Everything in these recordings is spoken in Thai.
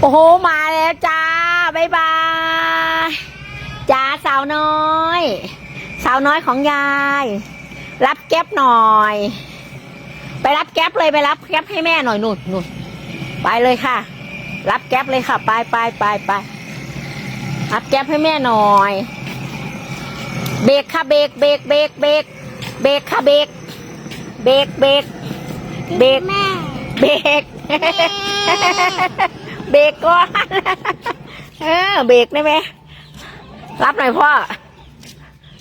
โอ้โห มาแล้วจ้าบ๊ายบายจ้าสาวน้อย สาวน้อยของยาย รับแก๊ปหน่อย ไปรับแก๊ปเลยไปรับแก๊ปให้แม่หน่อยนุ่นนุ่นไปเลยค่ะ รับแก๊ปเลยค่ะ ไปไปไปไปรับแก๊ปให้แม่หน่อย เบรกค่ะเบรกเบรกเบรกเบรกเบรกค่ะเบรกเบรกเบรกเบรกแม่เบรก เบรกก่อนเออเบรกได้ไหมรับหน่อยพ่อ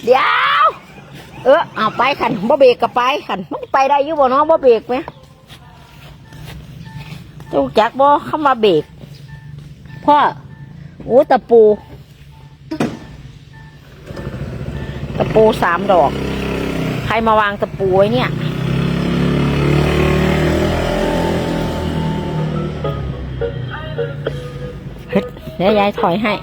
เดี๋ยว เออเอาไปขันบ่เบรกก็ไปขันมันไปได้อยู่บ่น้องบ่เบรกไหมจูจักบ่คำว่าเบรกพ่อโอ้ตะปู ตะปูสามดอก ใครมาวางตะปูไว้เนี่ย เฮ็ดเดี๋ยวยายถอยให้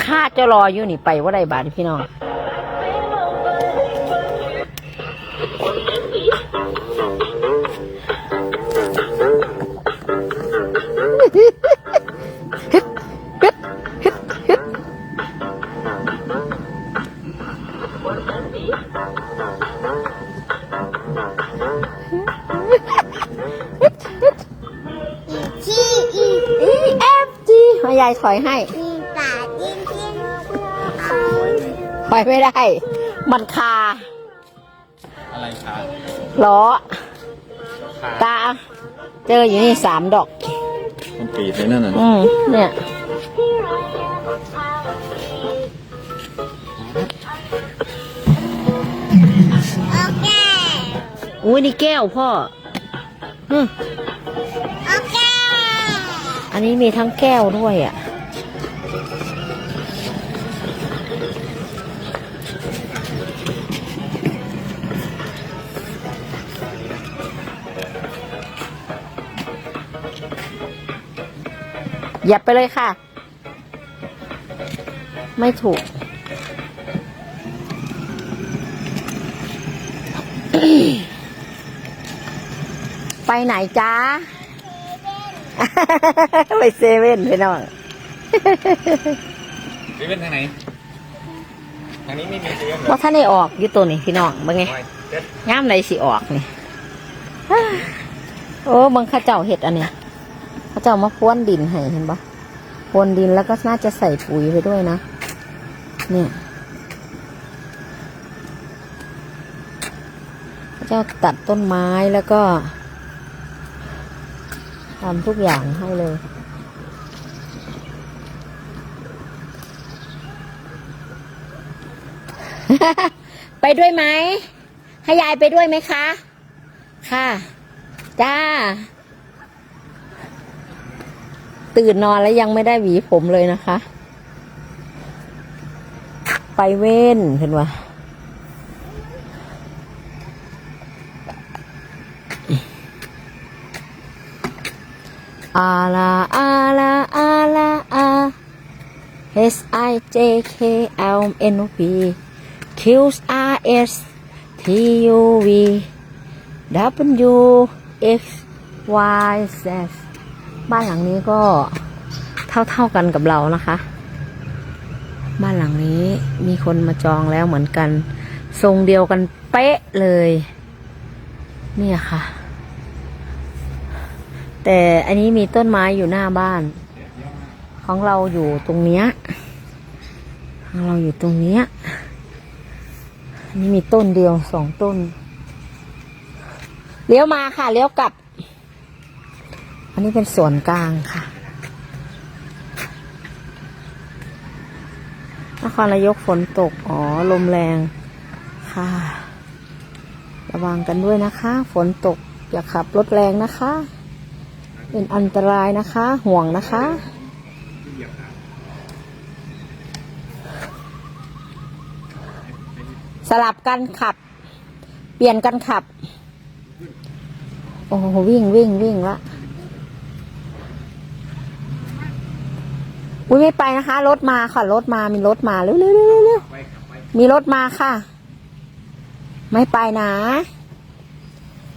ข้าจะรออยู่นี่ไปว่าได้บาทพี่น้อง ยายถอยให้มีป่าจิ้งจิ้งถอยไม่ได้ มันคา อะไรครับล้อ ตา เจออยู่นี่สามดอก มันปีดเลยนั่นน่ะอืมเนี่ย โอเค อุ้ยนี่แก้วพ่อฮึโอเค อันนี้มีทั้งแก้วด้วยอะอย่าไปเลยค่ะ ไม่ถูกไปไหนจ้า ไปเซเว่นพี่น้องเซเว่นทางไหน ทางนี้ไม่มีเซเว่นเหรอว่าท่านได้ออกอยู่ตัวนี้พี่น้องเบิ่งไงโอ้ยเด็ดย่ามใดสิออกนี่โอ้เบังเข้าเจ้าเห็ดอันเนี้ยเข้าเจ้ามาพ้วนดินให้เห็นปะพรวนดินแล้วก็น่าจะใส่ปุ๋ยไปด้วยนะเนี่ยเข้าเจ้าตัดต้นไม้แล้วก็ ทำทุกอย่างให้เลย ไปด้วยไหม ให้ยายไปด้วยไหมคะ ค่ะ จ้า ตื่นนอนแล้วยังไม่ได้หวีผมเลยนะคะ ไปเว้นเห็นว่า อาลาอาลาอาลาอา H I J K L N O P Q R S T U V W X Y Z บ้านหลังนี้ก็เท่าๆกันกับเรานะคะ บ้านหลังนี้มีคนมาจองแล้วเหมือนกัน ทรงเดียวกันเป๊ะเลย เนี่ยค่ะ แต่อันนี้มีต้นไม้อยู่หน้าบ้าน ของเราอยู่ตรงเนี้ยของเราอยู่ตรงเนี้ยอันนี้มีต้นเดียวสองต้น เลี้ยวมาค่ะ เลี้ยวกลับ อันนี้เป็นสวนกลางค่ะนครนายกฝนตก อ๋อ ลมแรงค่ะ ระวังกันด้วยนะคะ ฝนตกอย่าขับรถแรงนะคะ เป็นอันตรายนะคะ ห่วงนะคะ สลับกันขับ เปลี่ยนกันขับ โอ้โหวิ่งวิ่งวิ่งละอุ้ยไม่ไปนะคะ รถมาค่ะ รถมามีรถมาเร็วเร็วเร็วเร็วเร็วมีรถมาค่ะ ไม่ไปนะ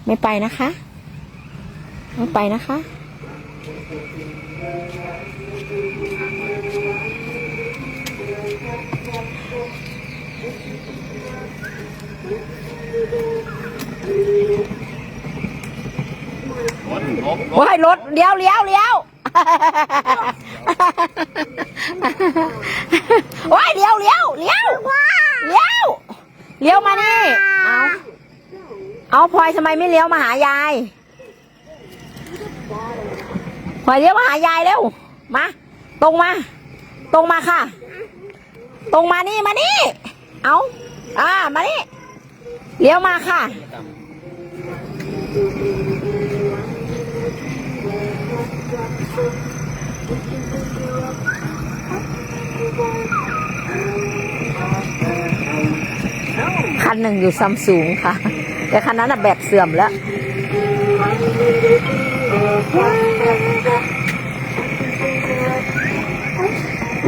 ไม่ไปนะคะ ไม่ไปนะคะ ว้ายรถเลี้ยวเลี้ยวเลี้ยวว้ายเลี้ยวเลี้ยวเลี้ยวเลี้ยวเลี้ยวมานี่ เอาเอาพลอยทำไมไม่เลี้ยวมาหายาย พลอยเลี้ยวมาหายายเร็ว มา ตรงมา ตรงมาค่ะ ตรงมานี่มานี่ เอาอ่า มานี่ เลี้ยวมาค่ะ คันหนึ่งอยู่ซัมซุงค่ะ แต่คันนั้นน่ะแบตเสื่อมแล้ว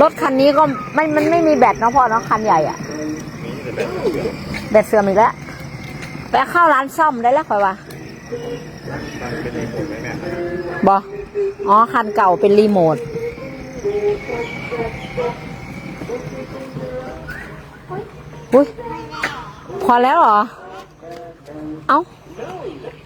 รถคันนี้ก็ไม่ มันไม่มีแบตเนาะพ่อเนาะคันใหญ่อะแบตเสื่อมอีกแล้วไปเข้าร้านซ่อมได้แล้วค่อยว่าเป็นรีโมทไหมแม่บออ๋อ คันเก่าเป็นรีโมท อุ้ยพอแล้วเหรอ เอ้า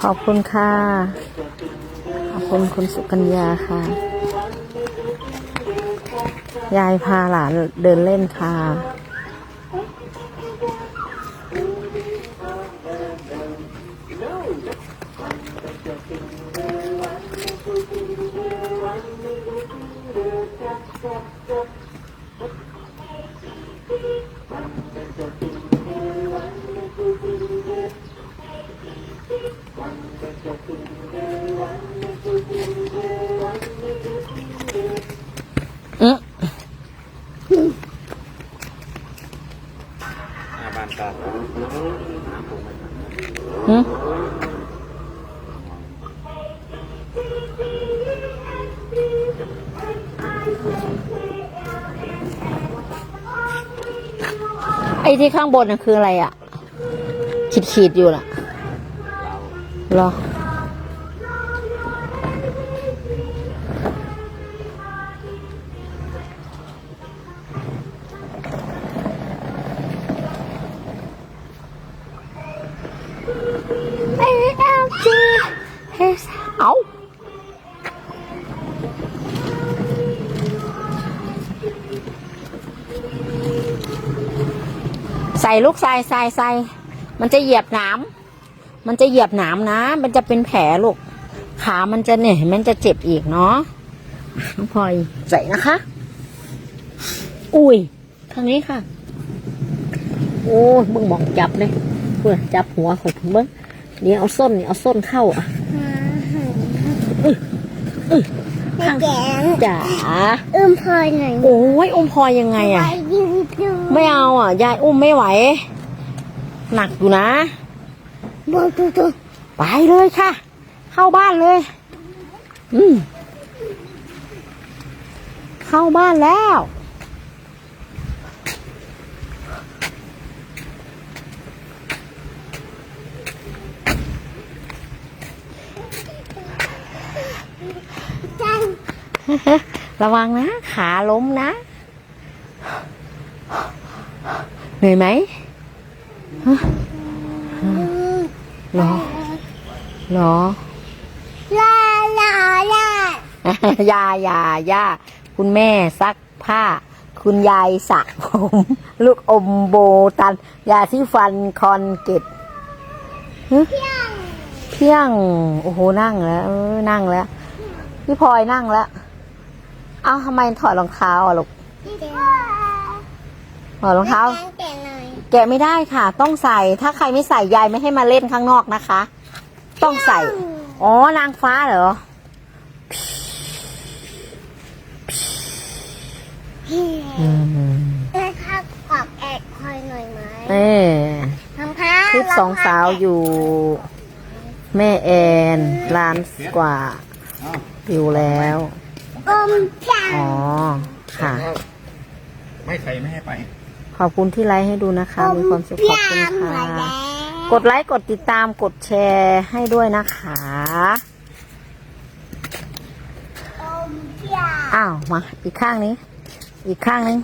ขอบคุณค่ะ ขอบคุณคุณสุกัญญาค่ะ ยายพาหลานเดินเล่นค่ะ อืไอ้ที่ข้างบนน่ะคืออะไรอะ ขีดขีดๆอยู่ล่ะหรอ ส่ลูกใส่ใส่ใส่มันจะเหยียบหนามมันจะเหยียบหนามนะ มันจะเป็นแผลลูก ขามันจะเนี่ยเห็นมันจะเจ็บอีกเนาะน้องพลอยใส่นะคะ อุ้ยทางนี้ค่ะ โอ้ยมึงบอกจับเลยเพื่อจับหัวของมึงเดี๋ยวเอาส้นเนี่ยเอาส้นเข้าอะ ไม่แก่นจ๋าอุ้มพลอยหน่อยโอ้ยอุ้มพลอยยังไงอะไปยืนดูไม่เอาอะ ยายอุ้มไม่ไหว หนักอยู่นะดูดูดูไปเลยค่ะ เข้าบ้านเลย อืมเข้าบ้านแล้ว ระวังนะ ขาล้มนะ เหนื่อยไหมเหรอเหรอลาลาลายายายาคุณแม่ซักผ้า คุณยายสระผม ลูกอมโบตัน ยาที่ฟันคอนเกตเพียง โอ้โห นั่งแล้วนั่งแล้ว พี่พลอยนั่งแล้ว อ้าทำไมถอดรองเท้าอะลูกถอดรองเท้าแต่หน่อยแกะไม่ได้ค่ะ ต้องใส่ ถ้าใครไม่ใส่ยายไม่ให้มาเล่นข้างนอกนะคะ ต้องใส่ อ๋อนางฟ้าเหรอ อืมเอ้ยข้าวกอดแอกคอยหน่อยไหมเออทำผ้าคลิปสองสาวอยู่ แม่แอนล้านกว่าอ้าววิวแล้ว อมจังอ๋อ ค่ะ ไม่ใครไม่ให้ไป ขอบคุณที่ไลค์ให้ดูนะคะ มีความสุขขอบคุณเหมืค่ะอนแล้วกดไลค์ กดติดตาม กดแชร์ให้ด้วยนะคะอมจังอ้าว มา อีกข้างนี้ อีกข้างนึง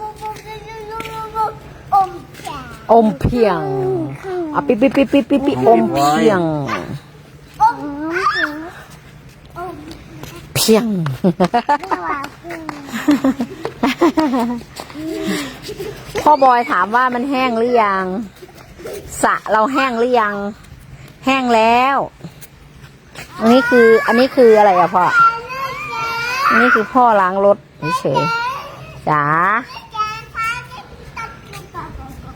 อมจังอมเพียงอะปิปิปิปิปิปิอมเพียง อมจังอม เพียงไม่ว่าพึ่งพ่อบอยถามว่ามันแห้งหรือยังสระเราแห้งหรือยัง แห้งแล้ว อันนี้คือ อันนี้คืออะไรอะพ่อ อันนี้คือพ่อล้างรถเฉยๆจ๋าแกฟ้าที่ตัดลูกกระบอก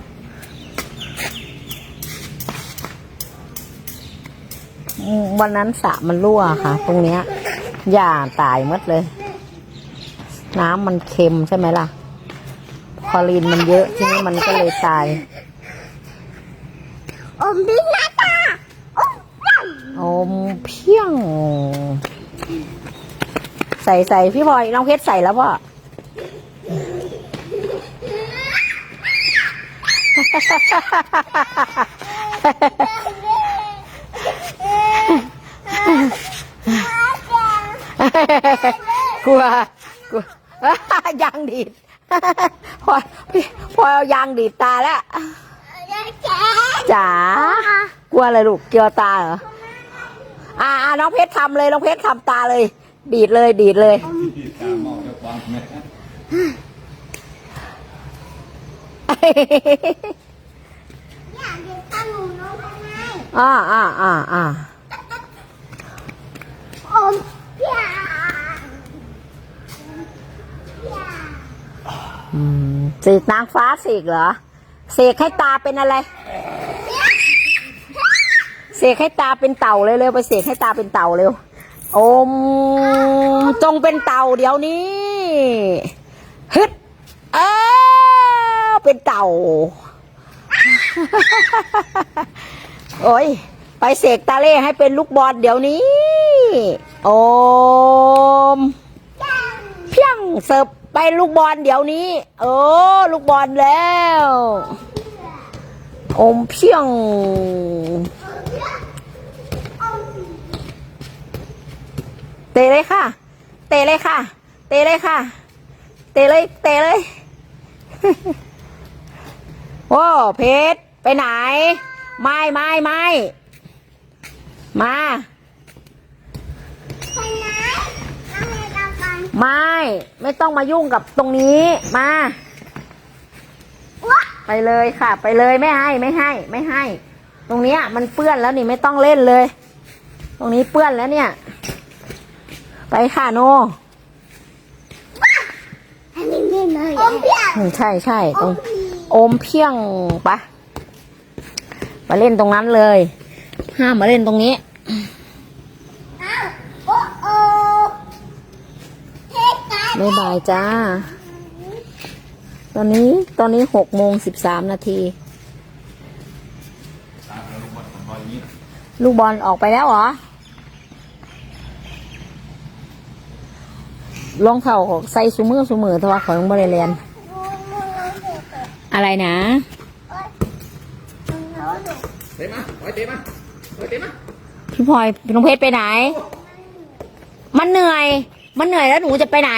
อืมวันนั้นสระมันรั่วค่ะ ตรงเนี้ย หญ้าตายหมดเลย น้ำมันเค็มใช่ไหมล่ะคลอรีนมันเยอะทีนี้มันก็เลยตาย อมดินาตาอมจังอมเพียง ใส่ใส่พี่พลอยน้องเพชรใส่แล้วพ่อ กลัวกลัวยางดีดพอพี่พอเอายางดีดตาแล้วแกจ๋ากลัวอะไรลูกเกี่ยวตาเหรออ่าอ่าน้องเพชรทำเลยน้องเพชรทำตาเลย ดีดเลยดีดเลยที่ตามมองด้วยความแม่อยากเด็กตาหนูน้องทำไงอ่าอ่าอ่าอ่า อมจัง อืมเสกนางฟ้าเสกเหรอเสกให้ตาเป็นอะไร เสกให้ตาเป็นเต่าเลยเร็วไปเสกให้ตาเป็นเต่าเร็วอมจงเป็นเต่าเดี๋ยวนี้ฮึดเออเป็นเต่า โอ้ยไปเสกตาเล่ให้เป็นลูกบอลเดี๋ยวนี้ โอมเพียงเสิร์ฟ ไปลูกบอลเดี๋ยวนี้โอ้ลูกบอลแล้วอมเพียงเตะเลยค่ะ เตะเลยค่ะ เตะเลยค่ะ เตะเลย เตะเลยโอ้เพชรไปไหน ไม่ไม่ไม่มา ไปไหนเอาให้เรากัน ไม่ ไม่ต้องมายุ่งกับตรงนี้มาว้าไปเลยค่ะ ไปเลยไม่ให้ไม่ให้ ไม่ให้ ตรงเนี้ยมันเปื้อนแล้วนี่ไม่ต้องเล่นเลย ตรงนี้เปื้อนแล้วเนี่ย ไปค่ะโนอันนี้นี่เลยอมเปียกอืมใช่ใช่ตรงผีโอมเพียงปะมาเล่นตรงนั้นเลย ห้ามมาเล่นตรงนี้าลบ๊ายบายจ้า ตอนนี้ตอนนี้หกโมงสิบสามนาทีตามแล้วลูกบอลของรอยนี้ลูกบอลออกไปแล้วเหรอรองเท้าของใส่ซูมือซูมือแต่ว่าขอยังบริเรียนมูนมูนมูนมูนอะไรนะโอ๊ยมูนมูนเตะมาปล่อยเตะมาปล่อยเตะมาพี่พลอยน้องเพชรไปไหน มันเหนื่อย มันเหนื่อยแล้วหนูจะไปไหน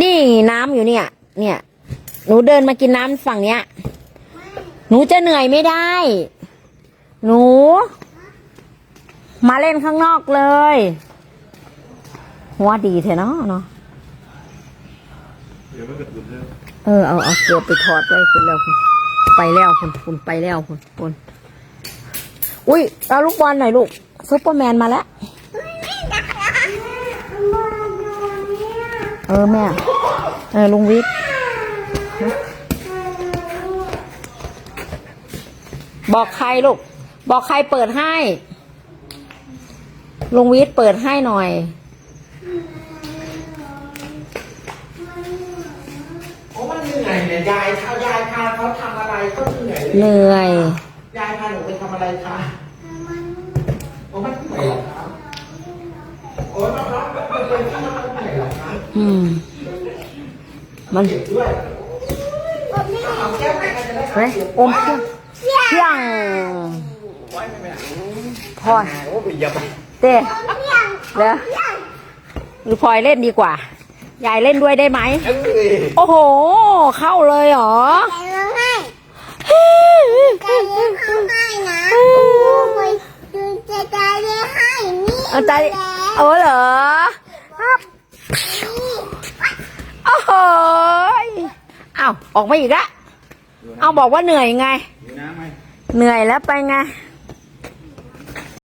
นี่น้ำอยู่เนี่ย เนี่ย หนูเดินมากินน้ำฝั่งเนี้ย หนูจะเหนื่อยไม่ได้ หนู มาเล่นข้างนอกเลย หัวดีเถอะเนาะเนาะเออเอาเอาเกลือไปถอดไว้คุณแล้วคุณไปแล้วคุณคุณไปแล้วคุณคุณอุ้ยเอาลูกบอลหน่อยลูกซุปเปอร์แมนมาแล้ว ออแม่ เออลุงวิทย์บอกใครลูก บอกใครเปิดให้ ลุงวิทย์เปิดให้หน่อย โอ้มันเหนื่อยเนี่ยยายเขายายพาเขาทำอะไรเขาเหนื่อยเหนื่อย ยายพาหนูไปทำอะไรคะโอ้มันเหนื่อยเหรอครับโอ้ยมันรับมันเป็นที่มันเหนื่อยเหรอครับ อืม มันเจ็บด้วยเอาแก้วไปกันจะได้เฮ้ยอมเพียงเพียงพอยเต้เดี๋ยวหรือพลอยเล่นดีกว่า ยายเล่นด้วยได้ไหม โอ้โห เข้าเลยเหรอไก่ร้องไห้นะไดูจะใจร้องไห้นี่เอาใจแล้วเออเหรอครับ โอ้โหยเอาออกมาอีกละเอาบอกว่าเหนื่อยไงอยู่น้ำไหม เหนื่อยแล้วไปไงไ